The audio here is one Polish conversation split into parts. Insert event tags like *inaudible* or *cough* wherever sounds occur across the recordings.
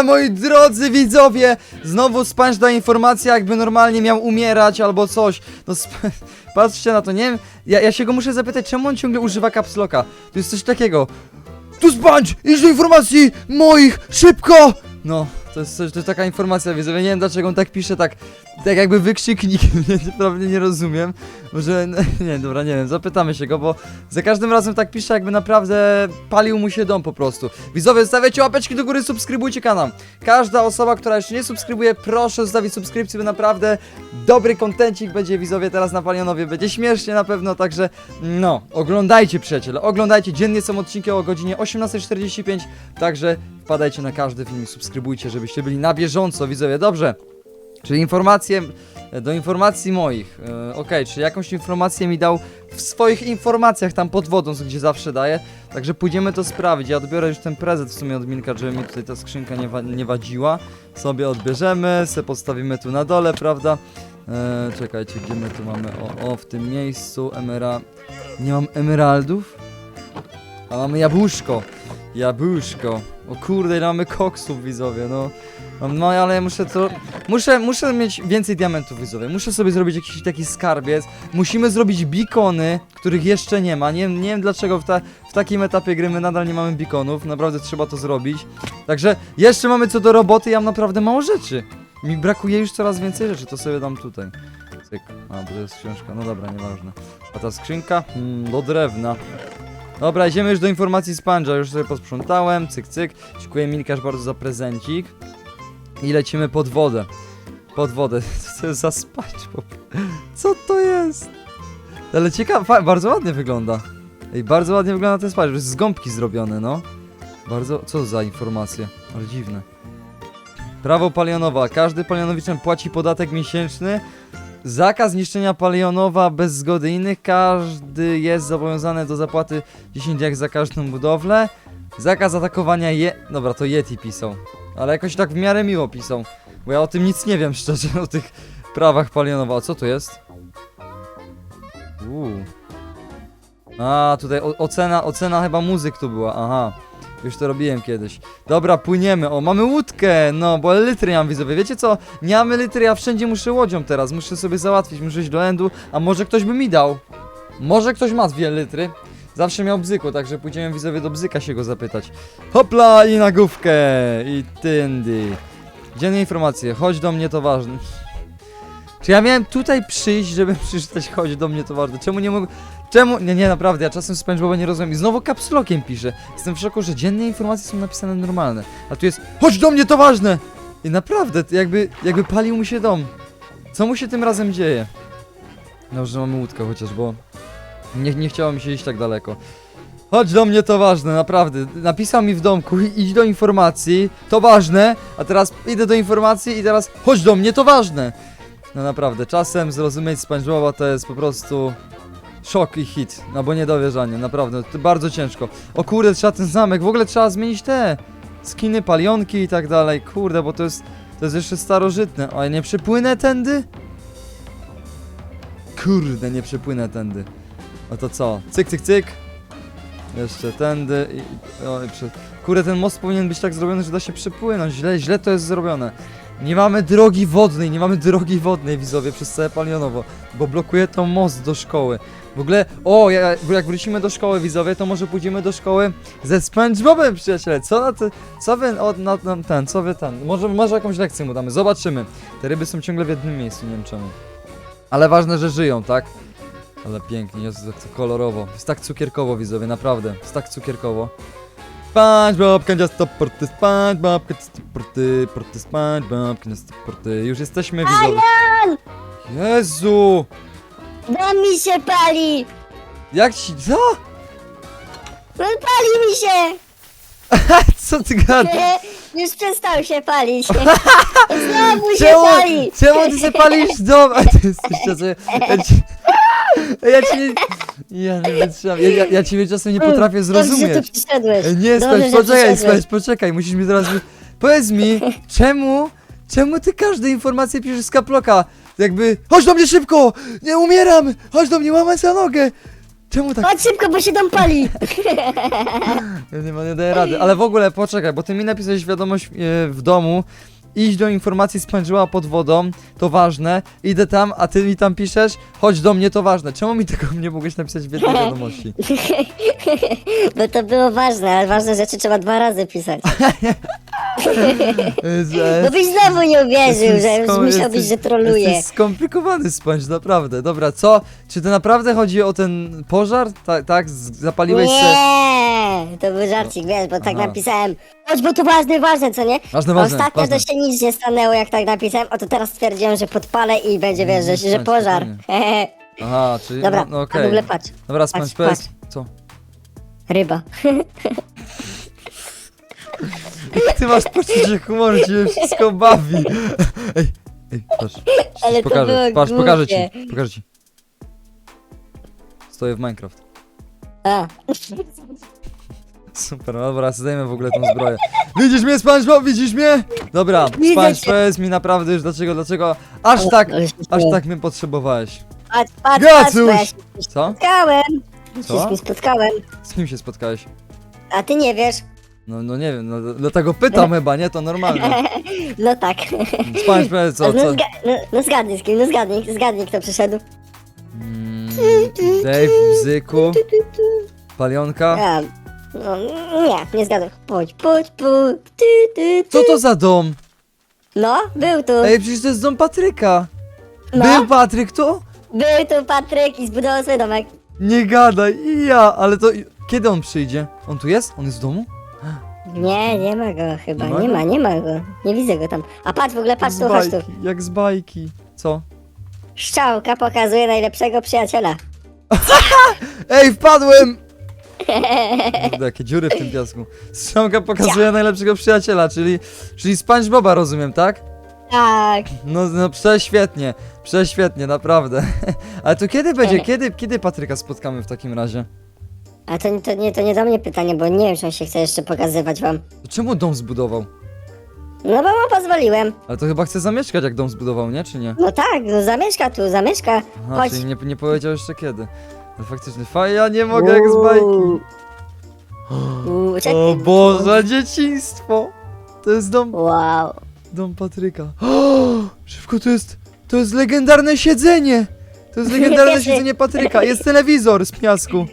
Ale moi drodzy widzowie, znowu Sponge da informacja, jakby normalnie miał umierać albo coś. No *laughs* patrzcie na to, nie wiem, ja, ja się go muszę zapytać, czemu on ciągle używa capsloka? To jest coś takiego. Tu Sponge, idź do informacji moich, szybko! No, to jest, to jest taka informacja, widzowie, nie wiem dlaczego on tak pisze, tak, tak jakby wykrzyknik, *laughs* naprawdę nie rozumiem. Może, *laughs* nie, dobra, nie wiem, zapytamy się go, bo za każdym razem tak pisze, jakby naprawdę palił mu się dom po prostu. Widzowie, stawiajcie łapeczki do góry, subskrybujcie kanał. Każda osoba, która jeszcze nie subskrybuje, proszę zostawić subskrypcję, bo naprawdę dobry kontencik będzie, widzowie, teraz na Palionowie. Będzie śmiesznie na pewno, także no, oglądajcie przyjaciele, oglądajcie. Dziennie są odcinki o godzinie 18.45, także wpadajcie na każdy film i subskrybujcie, żebyście byli na bieżąco, widzowie, dobrze? Czyli informacje do informacji moich. E, Okej, czy jakąś informację mi dał w swoich informacjach tam pod wodą, gdzie zawsze daje. Także pójdziemy to sprawdzić. Ja odbiorę już ten prezent w sumie od Milka, żeby mi tutaj ta skrzynka nie, wa nie wadziła. Sobie odbierzemy, se postawimy tu na dole, prawda? E, czekajcie, gdzie my tu mamy? O, o, w tym miejscu emera... Nie mam emeraldów? A mamy jabłuszko. Jabłuszko. O kurde, ile mamy koksów, widzowie, no. Mam- No ale muszę to... Muszę, muszę mieć więcej diamentów, widzowie. Muszę sobie zrobić jakiś taki skarbiec. Musimy zrobić bikony, których jeszcze nie ma. Nie, nie wiem dlaczego w, ta, w takim etapie gry my nadal nie mamy bikonów. Naprawdę trzeba to zrobić. Także jeszcze mamy co do roboty, ja mam naprawdę mało rzeczy. Mi brakuje już coraz więcej rzeczy, to sobie dam tutaj. Cyk. A, bo to jest książka. No dobra, nieważne. A ta skrzynka? Hmm, do drewna. Dobra, idziemy już do informacji Sponge'a. Już sobie posprzątałem. Cyk, cyk. Dziękuję Milkasz bardzo za prezencik. I lecimy pod wodę. Pod wodę. *laughs* Co to jest za SpongeBob? Co to jest? Ale ciekawe, bardzo ładnie wygląda. Ej, bardzo ładnie wygląda ten SpongeBob. Jest z gąbki zrobiony, no. Bardzo, co za informacje? Ale dziwne. Prawo palionowa. Każdy palionowiczem płaci podatek miesięczny. Zakaz niszczenia palionowa bez zgody innych. Każdy jest zobowiązany do zapłaty 10 jak za każdą budowlę. Zakaz atakowania je... Dobra, to Yeti pisał. Ale jakoś tak w miarę miło pisał. Bo ja o tym nic nie wiem *laughs* szczerze, o tych prawach palionowa. A co to jest? Uuu. A, tutaj ocena, ocena chyba muzyk tu była, aha. Już to robiłem kiedyś. Dobra, płyniemy. O, mamy łódkę! No, bo litry nie mam widzowie. Wiecie co? Nie mamy litry, ja wszędzie muszę łodzią teraz. Muszę sobie załatwić, muszę iść do endu. A może ktoś by mi dał? Może ktoś ma dwie litry? Zawsze miał bzyku, także pójdziemy widzowie do bzyka się go zapytać. Hopla i na główkę! I tyndy. Dzienne informacje. Chodź do mnie, to ważne. Czy ja miałem tutaj przyjść, żeby *laughs* przeczytać chodź do mnie, to ważne? Czemu nie mogę... Czemu? Nie, nie, naprawdę, ja czasem SpongeBoba nie rozumiem. I znowu kapslokiem piszę. Jestem w szoku, że dzienne informacje są napisane normalne. A tu jest chodź do mnie, to ważne! I naprawdę, jakby, jakby palił mu się dom. Co mu się tym razem dzieje? Dobrze, że mamy łódkę chociaż, bo nie, nie chciało mi się iść tak daleko. Chodź do mnie, to ważne, naprawdę. Napisał mi w domku, *laughs* idź do informacji, to ważne, a teraz idę do informacji i teraz chodź do mnie, to ważne. No naprawdę, czasem zrozumieć SpongeBoba to jest po prostu szok i hit, no bo niedowierzanie, naprawdę, to bardzo ciężko. O kurde, trzeba ten zamek, w ogóle trzeba zmienić te skiny, palionki i tak dalej, kurde, bo to jest, to jest jeszcze starożytne. O, ja nie przepłynę tędy? Kurde, nie przepłynę tędy. No to co? Cyk, cyk, cyk. Jeszcze tędy i... O, i prze... Kurde, ten most powinien być tak zrobiony, że da się przepłynąć. Źle, źle to jest zrobione. Nie mamy drogi wodnej, nie mamy drogi wodnej, widzowie, przez całe Palionowo, bo blokuje to most do szkoły. W ogóle, o, ja, jak wrócimy do szkoły, widzowie, to może pójdziemy do szkoły ze SpongeBobem, przyjaciele. Co na ty, co wy, o, na, na ten, co wy ten, może, może jakąś lekcję mu damy, zobaczymy. Te ryby są ciągle w jednym miejscu, nie wiem czemu. Ale ważne, że żyją, tak? Ale pięknie, jest tak kolorowo. Jest tak cukierkowo, widzowie, naprawdę. Jest tak cukierkowo. SpongeBob can just stop porty, SpongeBob can stop porty, porty, SpongeBob can stop porty. Już jesteśmy, widzowie. Jezu! Dom mi się pali! Jak ci, co? No pali mi się! *laughs* Co ty gadasz? *laughs* Już przestał się palić. *laughs* Znowu się Czemu, pali! czemu ty się palisz dom? A ty jesteś czasem... Ja ci, ja ci nie... Ja nie wytrzymam. Ja, ja, ja ciebie czasem nie potrafię Dobrze, że zrozumieć. przyszedłeś. Nie, Dobrze, Spać, że poczekaj, przyszedłeś. Spać, poczekaj, musisz mi teraz... wy- Powiedz mi, czemu, czemu ty każde informacje piszesz z kaploka? Jakby, chodź do mnie szybko, nie umieram, chodź do mnie, łamać za nogę. Czemu tak? Chodź szybko, bo się dom pali. Ja nie, nie daję rady. Ale w ogóle poczekaj, bo ty mi napisałeś wiadomość e, w domu. Iść do informacji spędziła pod wodą, to ważne. Idę tam, a ty mi tam piszesz, chodź do mnie, to ważne. Czemu mi tego nie mogłeś napisać w jednej *laughs* wiadomości? Bo *laughs* to było ważne, ale ważne rzeczy trzeba dwa razy pisać. *laughs* Że- No byś znowu nie uwierzył, że już jesteś- że troluje. Jesteś skomplikowany spędź, naprawdę. Dobra, co? Czy to naprawdę chodzi o ten pożar? Tak, tak? Zapaliłeś se... Nie, to był żarcik, wiesz, bo tak Aha. napisałem. Chodź, bo to ważne, ważne, co nie? Ważne, ważne, Ostatnio ważne. to się nic nie stanęło, jak tak napisałem, o to teraz stwierdziłem, że podpalę i będzie, wiesz, że, że pożar. Aha, czyli... Dobra, no, no a w ogóle patrz, Dobra, patrz, powiedz... Co? ryba. *laughs* Ty masz poczucie humoru, cię wszystko bawi. Ej, ej, patrz. Ale to pokażę, było patrz, pokażę ci, głupie. pokażę ci. Stoję w Minecraft. A, Super, no dobra, zdejmę w ogóle tą zbroję. Widzisz mnie, SpongeBob, widzisz mnie? Dobra, Widzę Sponge, cię. powiedz mi naprawdę już dlaczego, dlaczego aż tak, ale się aż tak mnie potrzebowałeś. patrz, patrz, Gacuś! patrz, bo ja się Co? spotkałem. Co? Się z spotkałem, Z kim się spotkałeś? a ty nie wiesz. No, no nie wiem, no dlatego pytam chyba, nie? To normalne. *laughs* No tak. Sponge, powiedz co, no, co? zga no, no zgadnij z kim, no zgadnij, zgadnij kto przyszedł. Mm, Dave, Bzyku, Palionka. A, no nie, nie zgadłem. Chodź, chodź, chodź, ty, ty, ty. Co to za dom? No, był tu. Ej, przecież to jest dom Patryka. No. Był Patryk tu? Był tu Patryk i zbudował swój domek. Nie gadaj, i ja, ale to kiedy on przyjdzie? On tu jest? On jest w domu? Nie, nie ma go chyba, Nie ma nie go? ma, nie ma go. Nie widzę go tam. A patrz w ogóle, patrz z tu, chodź tu. jak z bajki. Co? Szczałka pokazuje najlepszego przyjaciela. *laughs* Ej, wpadłem! Kurde, jakie dziury w tym piasku. Strzałka pokazuje najlepszego przyjaciela, czyli, czyli SpongeBoba, rozumiem, tak? Tak. No, no prześwietnie, prześwietnie, naprawdę. *laughs* Ale to kiedy będzie, kiedy, kiedy Patryka spotkamy w takim razie? A to, to, nie, to nie do mnie pytanie, bo nie wiem, czy on się chce jeszcze pokazywać wam. To czemu dom zbudował? No bo mu pozwoliłem. Ale to chyba chce zamieszkać, jak dom zbudował, nie? Czy nie? No tak, no zamieszka tu, zamieszka. Aha, Chodź. czyli nie, nie powiedział jeszcze kiedy. Ale faktycznie, fajnie, ja nie mogę jak z bajki. Uuu, czekaj. O Boże, dzieciństwo! To jest dom, Wow. dom Patryka. *gasps* Szybko, to jest, to jest legendarne siedzenie! To jest legendarne *laughs* siedzenie Patryka. Jest telewizor z piasku.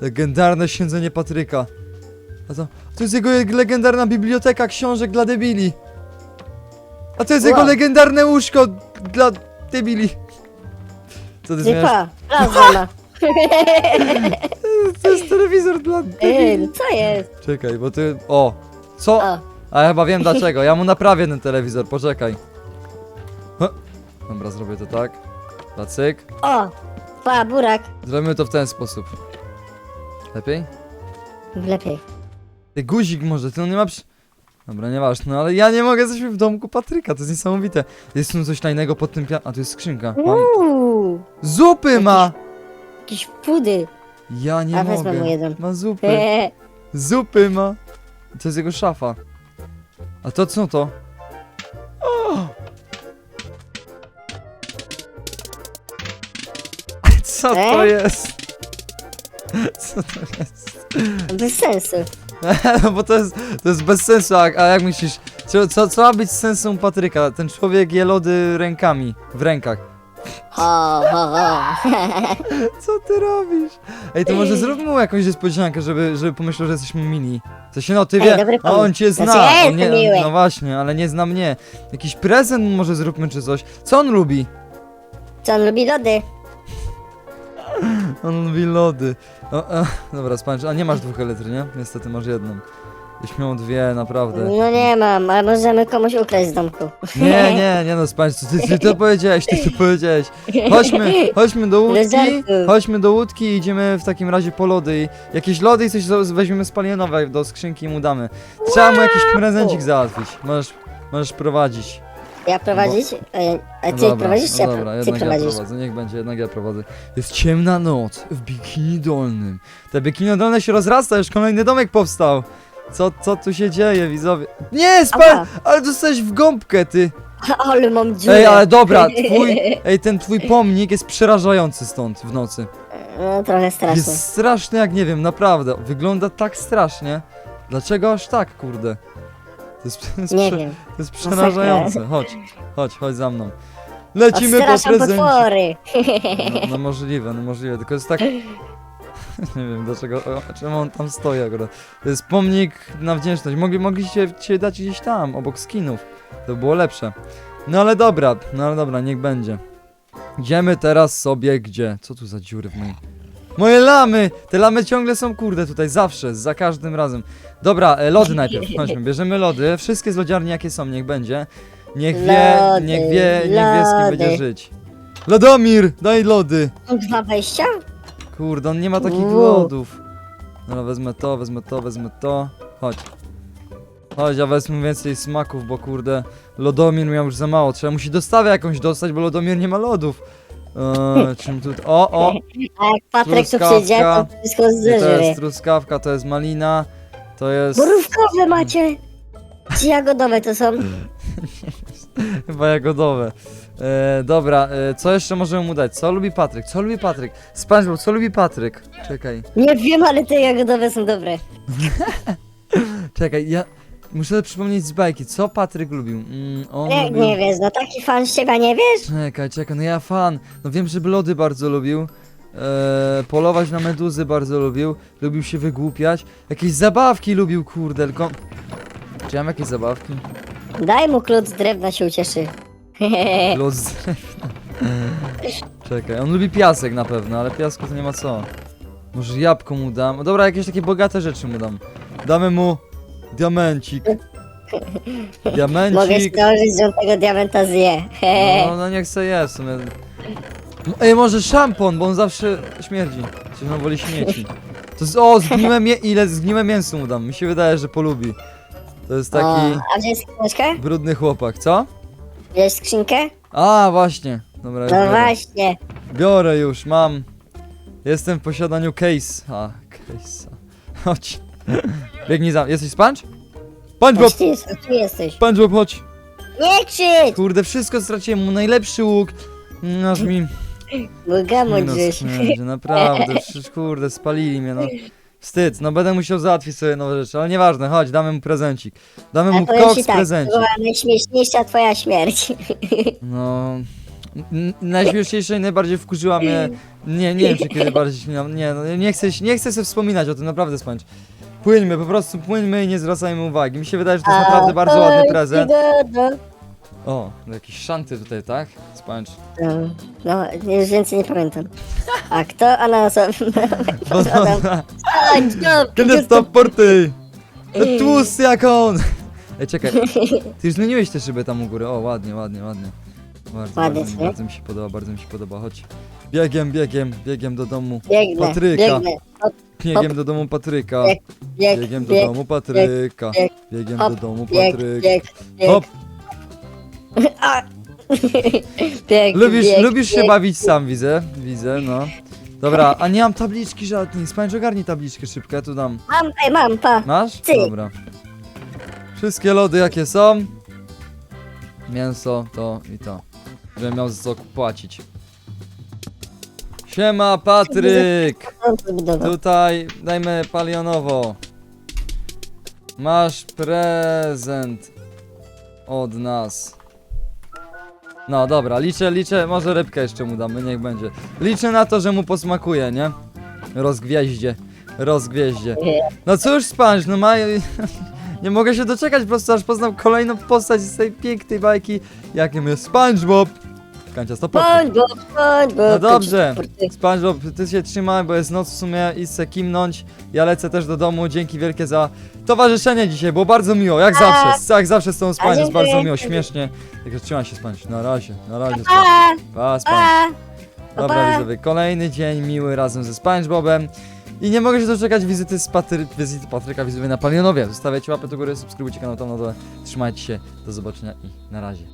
Legendarne siedzenie Patryka. A to, to jest jego legendarna biblioteka książek dla debili. A to jest jego Wow. legendarne łóżko dla debili. Co ty zmieniasz? Typa, razem. *laughs* To jest telewizor dla Ej, no co jest? Czekaj, bo ty... O! Co? O, A ja chyba wiem dlaczego. Ja mu naprawię ten telewizor, poczekaj. Huh. Dobra, zrobię to tak. Lacyk. o, pa, burak. Zrobimy to w ten sposób. Lepiej? Lepiej. Ty guzik może, ty on nie ma przy... Dobra, nieważne, no ale ja nie mogę, jesteśmy w domku Patryka, to jest niesamowite. Jest tu coś tajnego pod tym pia... A, tu jest skrzynka. Mam... Uuu, Zupy ma! Jakieś pudy. Ja nie A, wezmę mogę. mu jeden. Ma zupy. *laughs* Zupy ma. To jest jego szafa. A to co to? O! Co to E? jest? *laughs* Co to jest? Bez sensu. *laughs* No bo to jest, to jest bez sensu, a, a jak myślisz, co, co, co ma być sensem Patryka? Ten człowiek je lody rękami, w rękach. Ho, ho, ho. *laughs* Co ty robisz? Ej, to może zróbmy mu jakąś niespodziankę, żeby, żeby pomyślał, że jesteśmy mili. To się no, ty Ej, wie, dobry a on pomysł. cię Znaczy, zna. ja on jestem nie, miły. no właśnie, ale nie zna mnie. Jakiś prezent może zróbmy czy coś. Co on lubi? Co on lubi lody? *laughs* On lubi lody. O, e, dobra, spańcz, a nie masz dwóch elektry, nie? Niestety masz jedną. Byś miał dwie, naprawdę. No nie mam, ale możemy komuś ukraść z domku. Nie, *laughs* nie, nie no, spańcz, ty, ty to powiedziałeś, ty to powiedziałeś. Chodźmy, chodźmy do łódki, żartu. chodźmy do łódki i idziemy w takim razie po lody i jakieś lody i coś weźmiemy spalinowe do skrzynki i mu damy. Trzeba mu jakiś prezencik załatwić. Możesz, możesz prowadzić. Ja prowadzić? A, ja, a ty No prowadzisz czy no dobra, ty jednak ja prowadzisz? prowadzę, niech będzie, jednak ja prowadzę. Jest ciemna noc w bikini dolnym. Te bikini dolne się rozrasta, już kolejny domek powstał. Co, co tu się dzieje, widzowie? Nie, spal, Ała. ale dostałeś w gąbkę, ty. *laughs* Ale mam dziurę. Ej, ale dobra, twój, *laughs* ej, ten twój pomnik jest przerażający stąd w nocy. No trochę strasznie. Jest straszny jak nie wiem, naprawdę. Wygląda tak strasznie. Dlaczego aż tak, kurde? To jest, *laughs* to jest, Nie prze- wiem. to jest przerażające. Chodź, chodź, chodź za mną. Lecimy po Odstraszam prezencie. potwory. No, no możliwe, no możliwe, tylko jest tak... *laughs* Nie wiem dlaczego, o, czemu on tam stoi akurat. To jest pomnik na wdzięczność. Mogli, mogliście cię dać gdzieś tam, obok skinów. To było lepsze. No ale dobra, no ale dobra, niech będzie. Idziemy teraz sobie gdzie? Co tu za dziury w moim... Moje lamy! Te lamy ciągle są kurde tutaj, zawsze, za każdym razem. Dobra, e, lody *laughs* najpierw, chodźmy, bierzemy lody. Wszystkie z lodziarni jakie są, niech będzie. Niech wie, Lody, niech wie, niech wie z kim lody. będzie żyć. Lodomir, daj lody! Mam dwa wejścia? Kurde, on nie ma takich Uuu. lodów. Dobra, wezmę to, wezmę to, wezmę to. Chodź. Chodź, ja wezmę więcej smaków, bo kurde, Lodomir miał już za mało. Trzeba musi dostawę jakąś dostać, bo Lodomir nie ma lodów. Eee, *laughs* czym tu... O, o! A jak Patryk tu Truskawka. przyjdzie, to wszystko I to zderzy. jest truskawka, to jest malina, to jest Borówkowe macie! Czy jagodowe to są? *laughs* chyba jagodowe. Eee, dobra, e, co jeszcze możemy mu dać? Co lubi Patryk? Co lubi Patryk? SpongeBob, co lubi Patryk? Czekaj. Nie wiem, ale te jagodowe są dobre. *laughs* Czekaj, ja muszę przypomnieć z bajki, co Patryk lubił? Mm, on Nie, lubił... nie wiesz, no taki fan z ciebie nie wiesz? Czekaj, czekaj, no ja fan. No wiem, że lody bardzo lubił. Eee, polować na meduzy bardzo lubił. Lubił się wygłupiać. Jakieś zabawki lubił, kurde, tylko... Czy ja mam jakieś zabawki? Daj mu klucz z drewna się ucieszy. *laughs* Z drewna. *laughs* Czekaj, on lubi piasek na pewno, ale piasku to nie ma co. Może jabłko mu dam. Dobra, jakieś takie bogate rzeczy mu dam. Damy mu diamencik. Mogę Diamencik. założyć, że on tego diamenta zje. No, no niech se jest w sumie. Ej, może szampon, bo on zawsze śmierdzi. Czy on woli śmieci. To jest, o, zgniłe mie ile zgniłe mięso mu dam. Mi się wydaje, że polubi. To jest taki O, a wziąłeś skrzynkę? brudny chłopak, co? Wziąłeś skrzynkę? A, właśnie. Dobra, już No biorę. właśnie. Biorę już, mam. Jestem w posiadaniu case. A, case. Chodź. *laughs* Biegnij za. Jesteś sponge? SpongeBob! Chodź, ty, jest- tu jesteś. SpongeBob, chodź. Nie krzycz! Kurde, wszystko straciłem. Mu najlepszy łuk. Aż mi... Bo gamo Nie no, gdzieś. śmierdzi, naprawdę, przecież kurde, spalili mnie, no. Wstyd, no będę musiał załatwić sobie nowe rzeczy, ale nieważne, chodź, damy mu prezencik. Damy mu powiem koks ci tak, to prezencik. była najśmieszniejsza twoja śmierć. *laughs* No... n- Najśmieszniejsze i najbardziej wkurzyła mnie... Nie, nie wiem, czy kiedy *laughs* bardziej śmiałam. Nie, no nie chcę, nie chcę sobie wspominać o tym, naprawdę spędź. Płyńmy, po prostu płyńmy i nie zwracajmy uwagi. Mi się wydaje, że to jest naprawdę bardzo ładny prezent. O, jakieś szanty tutaj, tak? Spędź. no, no, już więcej nie pamiętam. A kto ananasowy? *laughs* Kiedy stop porty? Tłusty jak on! Ej, czekaj. *laughs* Ty już zmieniłeś te szyby tam u góry. O, ładnie, ładnie, ładnie. Bardzo, Ładnie, bardzo, co? bardzo mi się podoba, bardzo mi się podoba. Chodź. Biegiem, biegiem, biegiem do domu. Biegnę, Patryka. biegnę. Biegiem do domu Patryka. Bieg, bieg, Biegiem do bieg, domu Patryka. bieg, Biegiem hop, do domu bieg, Patryka. bieg, bieg. Hop! *laughs* A! *laughs* bieg, Lubisz, bieg, lubisz się bieg. bawić sam, widzę. Widzę, no. Dobra, a nie mam tabliczki żadnej. Spędź ogarnij tabliczkę szybko, ja tu dam. Mam, ej, mam, pa. Masz? Ty. Dobra. Wszystkie lody jakie są. Mięso, to i to. Żebym miał za co płacić. Siema Patryk! On to zbudował. Tutaj dajmy palionowo. Masz prezent od nas. No dobra, liczę, liczę, może rybkę jeszcze mu damy, niech będzie. Liczę na to, że mu posmakuje, nie? Rozgwieździe, rozgwieździe. No cóż, Sponge, no ma... *laughs* Nie mogę się doczekać po prostu, aż poznam kolejną postać z tej pięknej bajki, jakim jest SpongeBob. Kancia, stop. SpongeBob, SpongeBob. No dobrze. SpongeBob, ty się trzymaj, bo jest noc w sumie i chcę kimnąć. Ja lecę też do domu, dzięki wielkie za towarzyszenie dzisiaj, było bardzo miło, jak A. zawsze, jak zawsze z tą Sponge, jest bardzo miło, śmiesznie. Także trzymaj się Sponge, na razie, na razie. Pa, Pa, pa. Dobra widzowie, kolejny dzień miły razem ze SpongeBobem. I nie mogę się doczekać wizyty z Patry... wizyty Patryka widzowie na Palionowie. Zostawiajcie łapę do góry, subskrybujcie kanał tam na dole. Trzymajcie się, do zobaczenia i na razie.